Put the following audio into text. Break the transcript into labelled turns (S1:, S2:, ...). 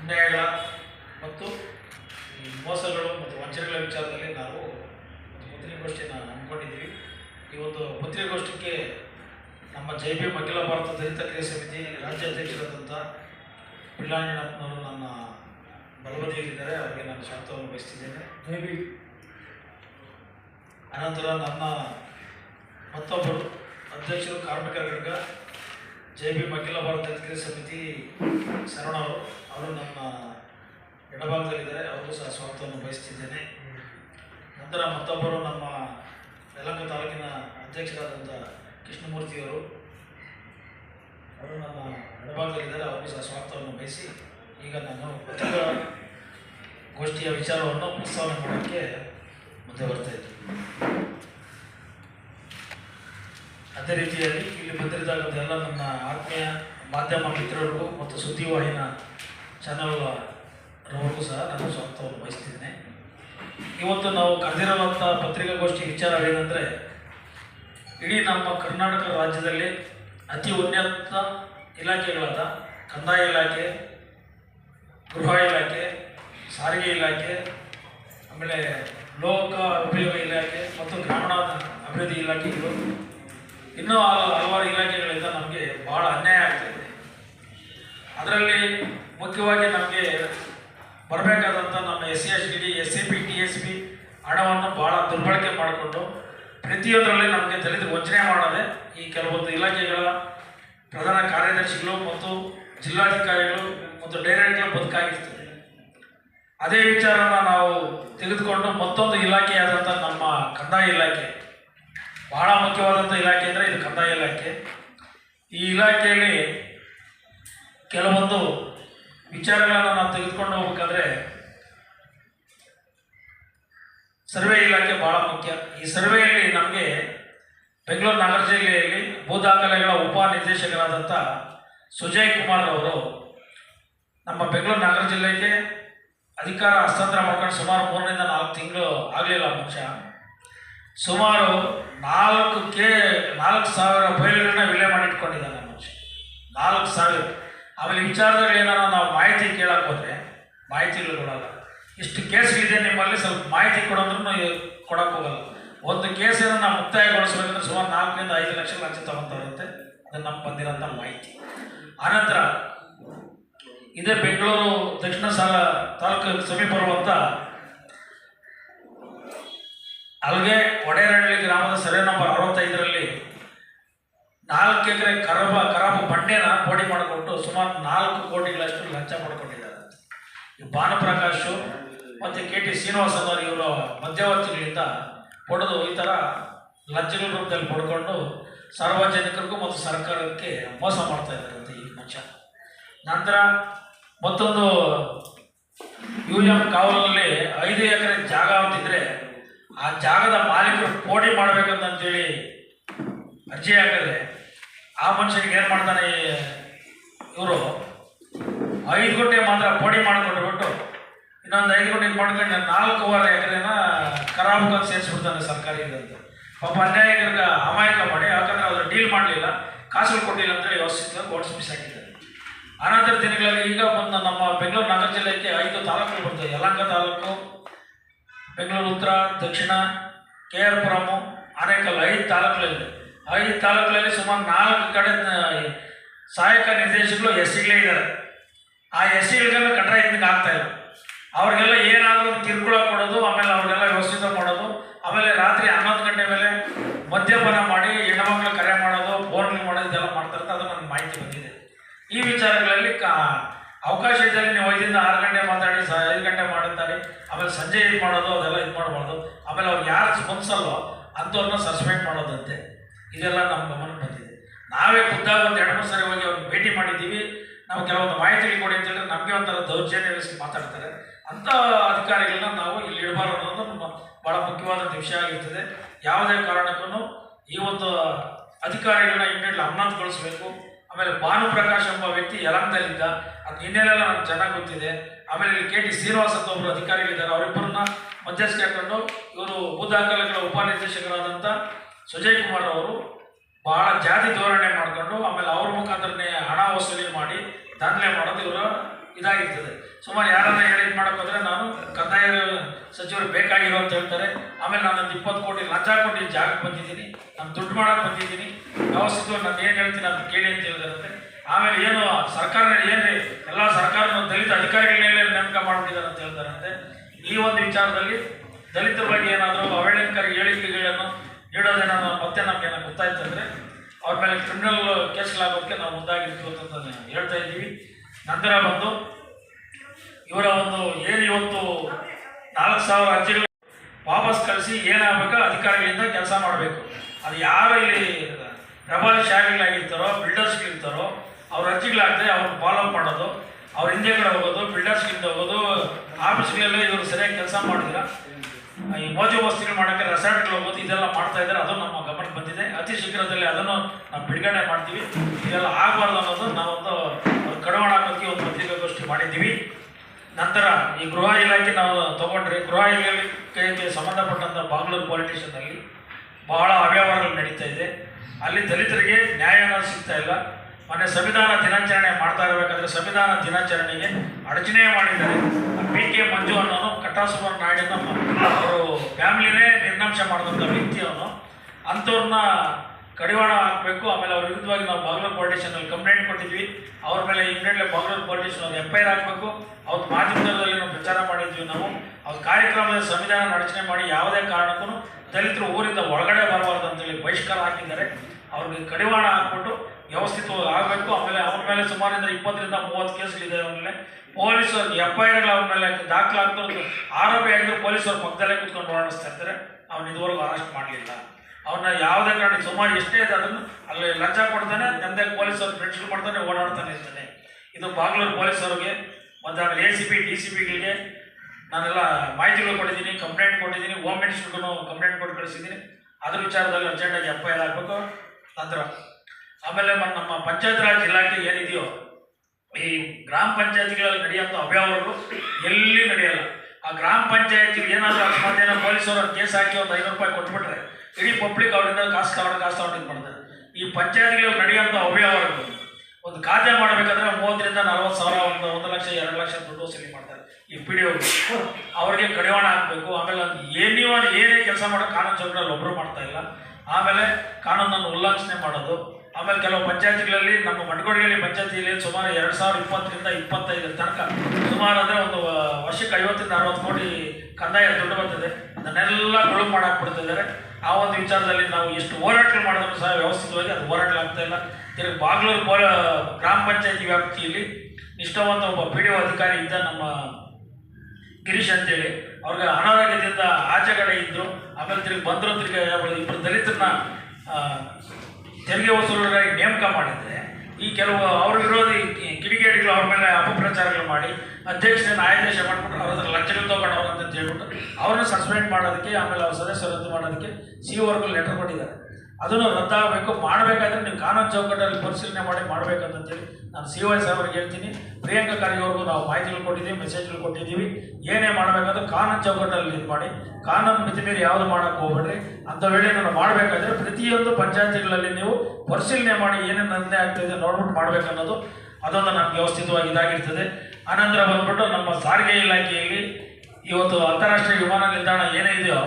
S1: ಅನ್ಯಾಯಗಳ ಮತ್ತು ಈ ಮೋಸಗಳು ಮತ್ತು ವಂಚನೆಗಳ ವಿಚಾರದಲ್ಲಿ ನಾವು ಒಂದು ಪತ್ರಿಕಾಗೋಷ್ಠಿಯನ್ನು ಹಮ್ಮಿಕೊಂಡಿದ್ದೀವಿ. ಈ ಒಂದು ಪತ್ರಿಕಾಗೋಷ್ಠಿಗೆ ನಮ್ಮ ಜೈ ಬಿ ಅಖಿಲ ಭಾರತ ದಲಿತ ಕ್ರಿಯಾ ಸಮಿತಿ ರಾಜ್ಯ ಅಧ್ಯಕ್ಷರಾದಂಥ ಪಿಳ್ಳಾಂಜನಪ್ಪನವರು ನನ್ನ ಬಲಬದಿಯಲ್ಲಿದ್ದಾರೆ. ಅವರಿಗೆ ನಾನು ಶಾಂತವನ್ನು ಬಯಸ್ತಿದ್ದೇನೆ.
S2: ಜೈ ಬಿ
S1: ಅನಂತರ ನನ್ನ ಮತ್ತೊಬ್ಬರು ಅಧ್ಯಕ್ಷರು ಕಾರ್ಮಿಕರ ಘಟಕ ಜೈ ಬಿ ಅಖಿಲ ಭಾರತ ದಲಿತ ಸಮಿತಿ ಶರಣ ಅವರು ಅವರು ನಮ್ಮ ಎಡಭಾಗದಲ್ಲಿದ್ದಾರೆ. ಅವರು ಸಹ ಸ್ವಾಗತವನ್ನು ಬಯಸ್ತಿದ್ದೇನೆ. ನಂತರ ಮತ್ತೊಬ್ಬರು ನಮ್ಮ ಯಲಂಕ ತಾಲೂಕಿನ ಅಧ್ಯಕ್ಷರಾದಂಥ ಕೃಷ್ಣಮೂರ್ತಿಯವರು ಅವರು. ನಮ್ಮ ಎಡಭಾಗದಲ್ಲಿದ್ದಾರೆ. ಅವರು ಸಹ ಸ್ವಾಗತವನ್ನು ಬಯಸಿ ಈಗ ನಾನು ಪತ್ರಿಕಾ ಗೋಷ್ಠಿಯ ವಿಚಾರವನ್ನು ಪ್ರಸ್ತಾವನೆ ಮಾಡೋಕ್ಕೆ ಮುಂದೆ ಬರ್ತಾ ಅದೇ ರೀತಿಯಲ್ಲಿ ಇಲ್ಲಿ ಬಂದಿರತಕ್ಕಂಥ ಎಲ್ಲ ನನ್ನ ಆತ್ಮೀಯ ಮಾಧ್ಯಮ ಮಿತ್ರರಿಗೂ ಮತ್ತು ಸುದ್ದಿವಾಹಿನ ಚಾನಲ್ ರವರಿಗೂ ಸಹ ನಾನು ಸ್ವಾಗತವನ್ನು ಬಯಸ್ತಿದ್ದೇನೆ. ಇವತ್ತು ನಾವು ಕರೆದಿರುವಂಥ ಪತ್ರಿಕಾಗೋಷ್ಠಿ ವಿಚಾರವೇನೆಂದರೆ, ಇಡೀ ನಮ್ಮ ಕರ್ನಾಟಕ ರಾಜ್ಯದಲ್ಲಿ ಅತಿ ಉನ್ನತ ಇಲಾಖೆಗಳಾದ ಕಂದಾಯ ಇಲಾಖೆ, ಗೃಹ ಇಲಾಖೆ, ಸಾರಿಗೆ ಇಲಾಖೆ, ಆಮೇಲೆ ಲೋಕ ಉಪಯೋಗ ಇಲಾಖೆ ಮತ್ತು ಗ್ರಾಮೀಣ ಅಭಿವೃದ್ಧಿ ಇಲಾಖೆಗಳು ಇನ್ನೂ ಹಲ- ಹಲವಾರು ಇಲಾಖೆಗಳಿಂದ ನಮಗೆ ಭಾಳ ಅನ್ಯಾಯ ಆಗ್ತಿದೆ. ಅದರಲ್ಲಿ ಮುಖ್ಯವಾಗಿ ನಮಗೆ ಬರಬೇಕಾದಂಥ ನಮ್ಮ S C S D S C P T S P ಹಣವನ್ನು ಭಾಳ ದುರ್ಬಳಕೆ ಮಾಡಿಕೊಂಡು ಪ್ರತಿಯೊಂದರಲ್ಲಿ ನಮಗೆ ದಲಿತ ವಂಚನೆ ಮಾಡದೆ ಈ ಕೆಲವೊಂದು ಇಲಾಖೆಗಳ ಪ್ರಧಾನ ಕಾರ್ಯದರ್ಶಿಗಳು ಮತ್ತು ಜಿಲ್ಲಾಧಿಕಾರಿಗಳು ಮತ್ತು ಡೈರೆಕ್ಟರ್ ಬದುಕಾಗಿರ್ತದೆ ಅದೇ ವಿಚಾರನ ನಾವು ತೆಗೆದುಕೊಂಡು ಮತ್ತೊಂದು ಇಲಾಖೆಯಾದಂಥ ನಮ್ಮ ಕಂದಾಯ ಇಲಾಖೆ ಬಹಳ ಮುಖ್ಯವಾದಂಥ ಇಲಾಖೆ ಅಂದರೆ ಇದು ಕಂದಾಯ ಇಲಾಖೆ. ಈ ಇಲಾಖೆಯಲ್ಲಿ ಕೆಲವೊಂದು ವಿಚಾರಗಳನ್ನು ನಾವು ತೆಗೆದುಕೊಂಡು ಹೋಗ್ಬೇಕಾದ್ರೆ ಸರ್ವೆ ಇಲಾಖೆ ಬಹಳ ಮುಖ್ಯ. ಈ ಸರ್ವೆಯಲ್ಲಿ ನಮಗೆ ಬೆಂಗಳೂರು ನಗರ ಜಿಲ್ಲೆಯಲ್ಲಿ ಭೂ ದಾಖಲೆಗಳ ಉಪ ನಿರ್ದೇಶಕರಾದಂಥ ಸುಜಯ್ ಕುಮಾರ್ ಅವರು ನಮ್ಮ ಬೆಂಗಳೂರು ನಗರ ಜಿಲ್ಲೆಗೆ ಅಧಿಕಾರ ಹಸ್ತಾಂತರ ಮಾಡ್ಕೊಂಡು ಸುಮಾರು ಮೂರರಿಂದ ನಾಲ್ಕು ತಿಂಗಳು ಆಗಲಿಲ್ಲ ಮನುಷ್ಯ ಸುಮಾರು ನಾಲ್ಕು ಕೆ, ನಾಲ್ಕು ಸಾವಿರ ಫೈಲ್ಗಳನ್ನ ವಿಲೆ ಮಾಡಿಟ್ಕೊಂಡಿದ್ದಾನೆ ಮನುಷ್ಯ. ನಾಲ್ಕು ಸಾವಿರ. ಆಮೇಲೆ ವಿಚಾರದಲ್ಲಿ ಏನಾರ ನಾವು ಮಾಹಿತಿ ಕೇಳಕ್ಕೆ ಹೋದರೆ ಮಾಹಿತಿಗಳು ಕೊಡೋಲ್ಲ ಇಷ್ಟು ಕೇಸ್ಗಳಿದೆ ನಿಮ್ಮಲ್ಲಿ, ಸ್ವಲ್ಪ ಮಾಹಿತಿ ಕೊಡೋದ್ರೂ ಕೊಡಕ್ಕೆ ಹೋಗಲ್ಲ. ಒಂದು ಕೇಸನ್ನು ನಾವು ಮುಕ್ತಾಯಗೊಳಿಸಬೇಕಂದ್ರೆ ಸುಮಾರು ನಾಲ್ಕರಿಂದ ಐದು ಲಕ್ಷ ಲಕ್ಷ ತಗೊಂತಾರಂತೆ ಅದು ನಮ್ಗೆ ಬಂದಿರೋಂಥ ಮಾಹಿತಿ. ಆನಂತರ, ಇದೇ ಬೆಂಗಳೂರು ದಕ್ಷಿಣ ಸಾಲ ತಾಲೂಕು ಸಮೀಪ ಬರುವಂಥ ಅಲ್ಲಿಗೆ ಒಡೆರಹಳ್ಳಿ ಗ್ರಾಮದ ಸರ್ವೆ ನಂಬರ್ ಅರವತ್ತೈದರಲ್ಲಿ ನಾಲ್ಕು ಎಕರೆ ಕರಬ, ಕರಾಬು ಬಂಡೆನ ಪೋಡಿ ಮಾಡಿಕೊಂಡು ಸುಮಾರು ನಾಲ್ಕು ಕೋಟಿಗಳಷ್ಟು ಲಂಚ ಮಾಡಿಕೊಂಡಿದ್ದಾರೆ. ಈ ಭಾನುಪ್ರಕಾಶು ಮತ್ತು ಕೆ ಟಿ ಶ್ರೀನಿವಾಸನವರು ಇವರು ಮಧ್ಯವರ್ತಿಗಳಿಂದ ಪಡೆದು ಈ ಥರ ಲಂಚಗಳ ರೂಪದಲ್ಲಿ ಪಡ್ಕೊಂಡು ಸಾರ್ವಜನಿಕರಿಗೂ ಮತ್ತು ಸರ್ಕಾರಕ್ಕೆ ಮೋಸ ಮಾಡ್ತಾ ಇದ್ದಾರೆ ಅಂತ ಈ ಮನುಷ್ಯ. ನಂತರ ಮತ್ತೊಂದು ಯು ಎಂ ಕಾವಲಲ್ಲಿ ಐದು ಎಕರೆ ಜಾಗ ಅಂತಿದ್ರೆ ಆ ಜಾಗದ ಮಾಲೀಕರು ಪೋಡಿ ಮಾಡ್ಬೇಕಂತಂತೇಳಿ ಅರ್ಜಿ ಹಾಕಿದ್ರೆ ಆ ಮನುಷ್ಯನಿಗೆ ಏನು ಮಾಡ್ತಾನೆ ಇವರು? ಐದು ಗಂಟೆ ಮಾತ್ರ ಪೋಡಿ ಮಾಡಿಕೊಟ್ಬಿಟ್ಟು ಇನ್ನೊಂದು ಐದು ಗಂಟೆ ಇದು ಮಾಡ್ಕೊಂಡು ನಾಲ್ಕೂವರೆ ಎಕರೆನ ಖರಾಬ್ಗೆ ಸೇರಿಸ್ಬಿಡ್ತಾನೆ ಸರ್ಕಾರಿ ಇದಂತ ಪಾಪ ಅನ್ಯಾಯಕರಿಗೆ ಅಮಾಯಕ ಮಾಡಿ, ಯಾಕಂದ್ರೆ ಅವರು ಡೀಲ್ ಮಾಡಲಿಲ್ಲ, ಕಾಸುಗಳು ಕೊಟ್ಟಿಲ್ಲ ಅಂತೇಳಿ ವ್ಯವಸ್ಥಿತ ಓಟ್ಸ್ ಮಿಸ್ ಆಗಿದ್ದಾರೆ ಅನಂತರ ದಿನಗಳಲ್ಲಿ ಈಗ ಬಂದ ನಮ್ಮ ಬೆಂಗಳೂರು ನಗರ ಜಿಲ್ಲೆಗೆ ಐದು ತಾಲೂಕುಗಳು ಬರ್ತವೆ. ಯಲಹಂಕ ತಾಲೂಕು ಬೆಂಗಳೂರು ಉತ್ತರ, ದಕ್ಷಿಣ ಕೆ ಆರ್ ಪುರಮು ಆನೇಕಲ್ ಐದು ತಾಲೂಕುಗಳಲ್ಲಿ. ಐದು ತಾಲೂಕುಗಳಲ್ಲಿ ಸುಮಾರು ನಾಲ್ಕು ಕಡೆ ಸಹಾಯಕ ನಿರ್ದೇಶಕರು ಎಸ್ ಸಿಗಳೇ ಇದ್ದಾರೆ ಆ ಎಸ್ ಸಿಗಳಿಗೆಲ್ಲ ಕಟ್ರ ಹಿಂದಕ್ಕೆ ಆಗ್ತಾ ಇಲ್ಲ. ಅವ್ರಿಗೆಲ್ಲ ಏನಾದರೂ ಕಿರುಕುಳ ಕೊಡೋದು, ಆಮೇಲೆ ಅವ್ರಿಗೆಲ್ಲ ವ್ಯವಸ್ಥಿತ ಮಾಡೋದು, ಆಮೇಲೆ ರಾತ್ರಿ ಹನ್ನೊಂದು ಗಂಟೆ ಮೇಲೆ ಮದ್ಯಪಾನ ಮಾಡಿ ಹೆಣ್ಮಕ್ಳು ಕರೆ ಮಾಡೋದು ಫೋನ್ಗಳು ಮಾಡೋದು ಇದೆಲ್ಲ ಮಾಡ್ತಾರೆ ಅದು ನನಗೆ ಮಾಹಿತಿ ಬಂದಿದೆ. ಈ ವಿಚಾರಗಳಲ್ಲಿ ಕಾ, ಅವಕಾಶ ಇದ್ದಲ್ಲಿ ನೀವು ಐದರಿಂದ ಆರು ಗಂಟೆ ಸ ಐದು ಗಂಟೆ ಮಾಡುತ್ತಾರೆ, ಆಮೇಲೆ ಸಂಜೆ ಇದು ಮಾಡೋದು, ಅದೆಲ್ಲ ಇದು ಮಾಡಬಾರ್ದು. ಆಮೇಲೆ ಅವ್ರು ಯಾರು ಸ್ಪಂದಿಸಲ್ಲೋ ಅಂಥವ್ರನ್ನ ಸಸ್ಪೆಂಡ್ ಮಾಡೋದಂತೆ. ಇದೆಲ್ಲ ನಮ್ಮ ಗಮನಕ್ಕೆ ಬಂದಿದೆ. ನಾವೇ ಖುದ್ದಾಗಿ ಒಂದು ಎರಡು ಮೂರು ಸಾರಿ ಹೋಗಿ ಅವ್ರನ್ನ ಭೇಟಿ ಮಾಡಿದ್ದೀವಿ. ನಾವು ಕೆಲವೊಂದು ಮಾಹಿತಿ ಕೊಡಿ ಅಂತ ಹೇಳಿದ್ರೆ ನಮಗೆ ಒಂಥರ ದೌರ್ಜನ್ಯ ವ್ಯವಸ್ಥೆ ಮಾತಾಡ್ತಾರೆ. ಅಂಥ ಅಧಿಕಾರಿಗಳನ್ನ ನಾವು ಇಲ್ಲಿ ಇಡಬಾರದು ಅನ್ನೋದು ನಮ್ಮ ಭಾಳ ಮುಖ್ಯವಾದ ವಿಷಯ ಆಗಿರ್ತದೆ. ಯಾವುದೇ ಕಾರಣಕ್ಕೂ ಈ ಒಂದು ಅಧಿಕಾರಿಗಳನ್ನ ಇನ್ನೆಲ್ಲ ಅಮಾನತುಗೊಳಿಸಬೇಕು. ಆಮೇಲೆ ಭಾನುಪ್ರಕಾಶ್ ಎಂಬ ವ್ಯಕ್ತಿ ಯಲಂಗದಲ್ಲಿದ್ದ ಅದು ಇನ್ನೆಲ್ಲ ನನಗೆ ಚೆನ್ನಾಗಿ ಗೊತ್ತಿದೆ. ಆಮೇಲೆ ಕೆ ಟಿ ಶ್ರೀನಿವಾಸ್ ಅಂತ ಒಬ್ಬರು ಅಧಿಕಾರಿಗಳಿದ್ದಾರೆ. ಅವರಿಬ್ಬರನ್ನ ಮಧ್ಯಸ್ಥೆ ಹಾಕೊಂಡು ಇವರು ಭೂದಾಖಲೆಗಳ ಉಪನಿರ್ದೇಶಕರಾದಂಥ ಸುಜಯ್ ಕುಮಾರ್ ಅವರು ಬಹಳ ಜಾತಿ ಧೋರಣೆ ಮಾಡಿಕೊಂಡು ಆಮೇಲೆ ಅವ್ರ ಮುಖಾಂತರನೇ ಹಣ ವಸೂಲಿ ಮಾಡಿ ದಾಖಲೆ ಮಾಡೋದು ಇವರ ಇದಾಗಿರ್ತದೆ. ಸುಮಾರು ಯಾರನ್ನ ಹೇಳಿ ಮಾಡೋಕ್ಕೋದ್ರೆ ಮಾಡಕ್ ನಾನು ಕಂದಾಯ ಸಚಿವರು ಬೇಕಾಗಿರೋ ಅಂತ ಹೇಳ್ತಾರೆ. ಆಮೇಲೆ ನಾನು ಇಪ್ಪತ್ತು ಕೋಟಿ ಲಂಚ ಕೋಟಿ ಜಾಗಕ್ಕೆ ಬಂದಿದ್ದೀನಿ. ನಾನು ದುಡ್ಡು ಮಾಡೋಕ್ಕೆ ಬಂದಿದ್ದೀನಿ. ವ್ಯವಸ್ಥಿತವಾಗಿ ನಾನು ಏನು ಹೇಳ್ತೀನಿ ನಾನು ಕೇಳಿ ಅಂತ ಹೇಳಿದಾರಂತೆ ಆಮೇಲೆ ಏನು ಸರ್ಕಾರ ಏನ್ರಿ ಎಲ್ಲ ಸರ್ಕಾರ ದಲಿತ ಅಧಿಕಾರಿಗಳ ನೇಮಕ ಮಾಡ್ಬಿಟ್ಟಿದ್ದಾರೆ ಅಂತ ಹೇಳ್ತಾರಂತೆ ಈ ಒಂದು ವಿಚಾರದಲ್ಲಿ ದಲಿತರ ಬಗ್ಗೆ ಏನಾದರೂ ಅವಹೇಳನಕಾರಿ ಹೇಳಿಕೆಗಳನ್ನು ನೀಡೋದೇನಾದ್ರು ಮತ್ತೆ ನಮಗೇನೋ ಗೊತ್ತಾಯ್ತು ಅಂದರೆ, ಅವ್ರ ಮೇಲೆ ಕ್ರಿಮಿನಲ್ ಕೇಸ್ಗಳಾಗೋದಕ್ಕೆ ನಾವು ಮುಂದಾಗಿರ್ತೀವಿ ಅಂತ ಹೇಳ್ತಾ ಇದ್ದೀವಿ. ನಂತರ ಬಂದು ಇವರ ಒಂದು ಏನು ಇವತ್ತು ನಾಲ್ಕು ಸಾವಿರ ಅರ್ಜಿಗಳು ವಾಪಸ್ ಕಳಿಸಿ ಏನಾಗಬೇಕು ಅಧಿಕಾರಿಗಳಿಂದ ಕೆಲಸ ಮಾಡಬೇಕು. ಅದು ಯಾರು ಇಲ್ಲಿ ಪ್ರಬಲಶಾಲಿಗಳಾಗಿರ್ತಾರೋ ಬಿಲ್ಡರ್ಸ್ಗಳಿರ್ತಾರೋ ಅವ್ರ ಅವ್ರು ಫಾಲೋ ಮಾಡೋದು, ಅವ್ರ ಹಿಂದೆಗಡೆ ಹೋಗೋದು ಬಿಲ್ಡರ್ಸ್ಗಳಿಂದ ಹೋಗೋದು ಆಫೀಸ್ಗಳೆಲ್ಲ ಇವರು ಸರಿಯಾಗಿ ಕೆಲಸ ಮಾಡಿದ್ರ ಈ ಮೋಜು ವಸ್ತುಗಳು ಮಾಡೋಕ್ಕೆ ರೆಸಾರ್ಟ್ಗಳು ಹೋಗೋದು, ಇದೆಲ್ಲ ಮಾಡ್ತಾ ಇದ್ದಾರೆ. ಅದು ನಮ್ಮ ಗಮನಕ್ಕೆ ಬಂದಿದೆ. ಅತಿ ಶೀಘ್ರದಲ್ಲಿ ಅದನ್ನು ನಾವು ಬಿಡುಗಡೆ ಮಾಡ್ತೀವಿ. ಇದೆಲ್ಲ ಆಗಬಾರ್ದು ಅನ್ನೋದು ನಾವೊಂದು ಕಡಿವಾಣ ಹಾಕೋದಕ್ಕೆ ಒಂದು ಪತ್ರಿಕಾಗೋಷ್ಠಿ ಮಾಡಿದ್ದೀವಿ. ನಂತರ ಈ ಗೃಹ ಇಲಾಖೆ ನಾವು ತಗೊಂಡ್ರೆ, ಗೃಹ ಇಲಾಖೆಗೆ ಸಂಬಂಧಪಟ್ಟಂಥ ಬಾಂಗ್ಲೂರು ಪೊಲೀಸ್ ಸ್ಟೇಷನ್ನಲ್ಲಿ ಬಹಳ ಅವ್ಯವಹಾರಗಳು ನಡೀತಾ ಇದೆ. ಅಲ್ಲಿ ದಲಿತರಿಗೆ ನ್ಯಾಯ ಸಿಗ್ತಾ ಇಲ್ಲ. ಮೊನ್ನೆ ಸಂವಿಧಾನ ದಿನಾಚರಣೆ ಮಾಡ್ತಾ ಇರಬೇಕಾದ್ರೆ ಸಂವಿಧಾನ ದಿನಾಚರಣೆಗೆ ಅಡಚಣೆ ಮಾಡಿದ್ದಾರೆ. ಪಿ ಕೆ ಮಂಜು ಅನ್ನೋನು ಕಟ್ಟಾಸುಮರ್ ನಾಯ್ಡು ಅವರು ಫ್ಯಾಮಿಲಿನೇ ನಿರ್ನಾಂಶ ಮಾಡಿದಂಥ ವ್ಯಕ್ತಿ ಅವನು. ಅಂಥವ್ರನ್ನ ಕಡಿವಾಣ ಹಾಕಬೇಕು, ಆಮೇಲೆ ಅವ್ರ ವಿರುದ್ಧವಾಗಿ ನಾವು ಬಾಗ್ಲೂರು ಪೊಲೀಸ್ ಸ್ಟೇಷನಲ್ಲಿ ಕಂಪ್ಲೇಂಟ್ ಕೊಟ್ಟಿದ್ವಿ. ಅವ್ರ ಮೇಲೆ ಇಂಗ್ಲೆಂಡ್ಲೆ Bagalur station F I R ಹಾಕಬೇಕು. ಅವತ್ತು ಮಾಧ್ಯಮದಲ್ಲಿ ನಾವು ಪ್ರಚಾರ ಮಾಡಿದ್ವಿ ನಾವು. ಅವ್ರ ಕಾರ್ಯಕ್ರಮದ ಸಂವಿಧಾನ ಅಡಚಣೆ ಮಾಡಿ ಯಾವುದೇ ಕಾರಣಕ್ಕೂ ದಲಿತರು ಊರಿಂದ ಒಳಗಡೆ ಬರಬಾರ್ದು ಅಂತೇಳಿ ಬಹಿಷ್ಕಾರ ಹಾಕಿದ್ದಾರೆ. ಅವ್ರಿಗೆ ಕಡಿವಾಣ ಹಾಕ್ಬಿಟ್ಟು ವ್ಯವಸ್ಥಿತವಾಗಿ ಆಗಬೇಕು. ಆಮೇಲೆ ಅವ್ರ ಮೇಲೆ ಸುಮಾರಿಂದ ಇಪ್ಪತ್ತರಿಂದ ಮೂವತ್ತು ಕೇಸ್ಗಳಿದೆ ಅವ್ರ ಮೇಲೆ ಪೊಲೀಸರು ಎಫ್ ಐ ಆರ್ಗಳು ಅವ್ರ ಮೇಲೆ ದಾಖಲಾಗ್ತಾರೆ ಆರೋಪಿ ಆಗಿದ್ರು ಪೊಲೀಸರು ಪಕ್ಕದಲ್ಲೇ ಕುತ್ಕೊಂಡು ಓಡಾಡಿಸ್ತಾ ಇರ್ತಾರೆ. ಅವ್ನು ಇದುವರೆಗೂ ಅರೆಸ್ಟ್ ಮಾಡಲಿಲ್ಲ. ಅವನ್ನ ಯಾವುದೇ ಕಾರಣ ಸುಮಾರು ಎಷ್ಟೇ ಇದೆ ಅದನ್ನು ಅಲ್ಲಿ ಲಂಚ ಕೊಡ್ತಾನೆ ನೆಮ್ಮದಿ ಪೊಲೀಸರು ಫ್ರೆಂಡ್ಸ್ಗಳು ಮಾಡ್ತಾನೆ ಓಡಾಡ್ತಾನೆ ಇರ್ತಾನೆ. ಇದು ಬಾಗ್ಲೂರು ಪೊಲೀಸರಿಗೆ, ಮತ್ತು ಆಮೇಲೆ A C P, D C ಪಿಗಳಿಗೆ ನಾನೆಲ್ಲ ಮಾಹಿತಿಗಳು ಕೊಟ್ಟಿದ್ದೀನಿ, ಕಂಪ್ಲೇಂಟ್ ಕೊಟ್ಟಿದ್ದೀನಿ, ಹೋಮ್ ಮಿನಿಸ್ಟ್ರಿಗೂ ಕಂಪ್ಲೇಂಟ್ ಕೊಟ್ಟು ಕಳಿಸಿದ್ದೀನಿ. ಅದ್ರ ವಿಚಾರದಲ್ಲಿ ಅರ್ಜೆಂಟಾಗಿ ಎಫ್ ಐ ಆರ್ ಹಾಕಬೇಕು ನಂತರ ಆಮೇಲೆ ನಮ್ಮ ಪಂಚಾಯತ್ ರಾಜ್ ಇಲಾಖೆ ಏನಿದೆಯೋ, ಈ ಗ್ರಾಮ ಪಂಚಾಯತ್ಗಳಲ್ಲಿ ನಡೆಯುವಂಥ ಅವ್ಯವಹಾರಗಳು ಎಲ್ಲಿ ನಡೆಯಲ್ಲ. ಆ ಗ್ರಾಮ ಪಂಚಾಯತ್ ಏನಾದರೂ ಅಕಸ್ಮಾತ್ ಪೊಲೀಸರು ಕೇಸ್ ಹಾಕಿ ಒಂದು ಐನೂರು ರೂಪಾಯಿ ಕೊಟ್ಬಿಟ್ರೆ, ಇಡೀ ಪಬ್ಲಿಕ್ ಅವರಿಂದ ಕಾಸು ತಗೊಂಡು ಕಾಸು ತಗೊಂಡು ಮಾಡ್ತಾರೆ. ಈ ಪಂಚಾಯತ್ಗಳಲ್ಲಿ ನಡೆಯುವಂಥ ಅವ್ಯವಹಾರಗಳು, ಒಂದು ಖಾತೆ ಮಾಡಬೇಕಾದ್ರೆ ಮೂವತ್ತರಿಂದ ನಲವತ್ತು ಸಾವಿರ, ಒಂದು ಒಂದು ಲಕ್ಷ, ಎರಡು ಲಕ್ಷ ದುಡ್ಡು ವಸೂಲಿ ಮಾಡ್ತಾರೆ ಈ ಪಿ ಡಿ ಅವ್ರಿಗೆ ಕಡಿವಾಣ ಹಾಕಬೇಕು, ಆಮೇಲೆ ಅದು ಏನೇ ಏನೇ ಕೆಲಸ ಮಾಡೋ ಕಾನೂನು ಚೌಕಗಳಲ್ಲಿ ಒಬ್ಬರು ಮಾಡ್ತಾ ಇಲ್ಲ. ಆಮೇಲೆ ಕಾನೂನನ್ನು ಉಲ್ಲಂಘನೆ ಮಾಡೋದು ಆಮೇಲೆ ಕೆಲವು ಪಂಚಾಯತಿಗಳಲ್ಲಿ ನಮ್ಮ ಮಡ್ಗೋಡಿಯಲ್ಲಿ ಪಂಚಾಯತಿಯಲ್ಲಿ ಸುಮಾರು ಎರಡು ಸಾವಿರದ ಇಪ್ಪತ್ತರಿಂದ ಇಪ್ಪತ್ತೈದರ ತನಕ ಸುಮಾರು ಅಂದರೆ ಒಂದು ವರ್ಷಕ್ಕೆ ಐವತ್ತರಿಂದ ಅರವತ್ತು ಕೋಟಿ ಕಂದಾಯ ದುಡ್ಡು ಬರ್ತದೆ. ಅದನ್ನೆಲ್ಲ ಗುಳು ಮಾಡಾಕ್ಬಿಡ್ತಿದ್ದಾರೆ ಆ ಒಂದು ವಿಚಾರದಲ್ಲಿ ನಾವು ಎಷ್ಟು ಹೋರಾಟಗಳು ಮಾಡಿದ್ರು ಸಹ ವ್ಯವಸ್ಥಿತವಾಗಿ ಅದು ಹೋರಾಟಗಳಾಗ್ತಾ ಇಲ್ಲ. ತಿರುಗಿ ಬಾಗ್ಲೂರು ಪೋಲ ಗ್ರಾಮ ಪಂಚಾಯತಿ ವ್ಯಾಪ್ತಿಯಲ್ಲಿ ನಿಷ್ಠಾವಂತ ಒಬ್ಬ ಪಿ ಡಿ ಒ ಅಧಿಕಾರಿ ಇದ್ದ ನಮ್ಮ ಗಿರೀಶ್ ಅಂತೇಳಿ, ಅವ್ರಿಗೆ ಅನಾರೋಗ್ಯದಿಂದ ಆಚೆಗಡೆ ಇದ್ದರು ಆಮೇಲೆ ತಿರುಗಿ ಬಂದರು, ತಿರುಗಿ ಇಬ್ಬರು ದಲಿತರನ್ನ ತೆರಿಗೆ ವಸೂಲರಾಗಿ ನೇಮಕ ಮಾಡಿದರೆ ಈ ಕೆಲವು ಅವ್ರ ವಿರೋಧಿ ಕಿಡಿಗೇಡಿಗಳು ಅವ್ರ ಮೇಲೆ ಅಪಪ್ರಚಾರಗಳು ಮಾಡಿ ಅಧ್ಯಕ್ಷರನ್ನ ಆದೇಶ ಮಾಡಿಬಿಟ್ಟು ಅವ್ರ ಹತ್ರ ಲಂಚಗಳು ತೊಗೊಂಡವ್ರು ಅಂತ ಹೇಳ್ಬಿಟ್ಟು ಅವ್ರನ್ನ ಸಸ್ಪೆಂಡ್ ಮಾಡೋದಕ್ಕೆ, ಆಮೇಲೆ ಅವ್ರ ಸದಸ್ಯರು ರದ್ದು ಮಾಡೋದಕ್ಕೆ ಸಿ ವರ್ಗು ಲೆಟರ್ ಕೊಟ್ಟಿದ್ದಾರೆ. ಅದನ್ನು ರದ್ದಾಗಬೇಕು, ಮಾಡಬೇಕಾದ್ರೆ ನೀವು ಕಾನೂನು ಚೌಕಟ್ಟಲ್ಲಿ ಪರಿಶೀಲನೆ ಮಾಡಿ ಮಾಡಬೇಕಂತೇಳಿ ನಾನು ಸಿ ವೈ ಸಾಹೇಬ್ರಿಗೆ ಹೇಳ್ತೀನಿ. ಪ್ರಿಯಾಂಕಾ ಖರ್ಗೆ ಅವ್ರಿಗೂ ನಾವು ಮಾಹಿತಿಗಳು ಕೊಟ್ಟಿದ್ದೀವಿ ಮೆಸೇಜ್ಗಳು ಕೊಟ್ಟಿದ್ದೀವಿ. ಏನೇ ಮಾಡಬೇಕಾದ್ರೂ ಕಾನೂನು ಚೌಕಟ್ಟಲ್ಲಿ ಇದು ಮಾಡಿ, ಕಾನೂನು ಮಿತಿ ಮೀರಿ ಯಾವುದು ಮಾಡೋಕ್ಕೆ ಹೋಗ್ಬೇಡ್ರಿ. ಅಂತ ವೇಳೆ ನಾನು ಮಾಡಬೇಕಾದ್ರೆ ಪ್ರತಿಯೊಂದು ಪಂಚಾಯತಿಗಳಲ್ಲಿ ನೀವು ಪರಿಶೀಲನೆ ಮಾಡಿ ಏನೇನು ನಿರ್ಣಯ ಆಗ್ತಿದೆ ನೋಡ್ಬಿಟ್ಟು ಮಾಡಬೇಕನ್ನೋದು ಅದೊಂದು ನಮ್ಗೆ ವ್ಯವಸ್ಥಿತವಾಗಿ ಇದಾಗಿರ್ತದೆ. ಆನಂತರ ಬಂದ್ಬಿಟ್ಟು ನಮ್ಮ ಸಾರಿಗೆ ಇಲಾಖೆಯಲ್ಲಿ ಇವತ್ತು ಅಂತಾರಾಷ್ಟ್ರೀಯ ವಿಮಾನ ನಿಲ್ದಾಣ ಏನೇ ಇದೆಯೋ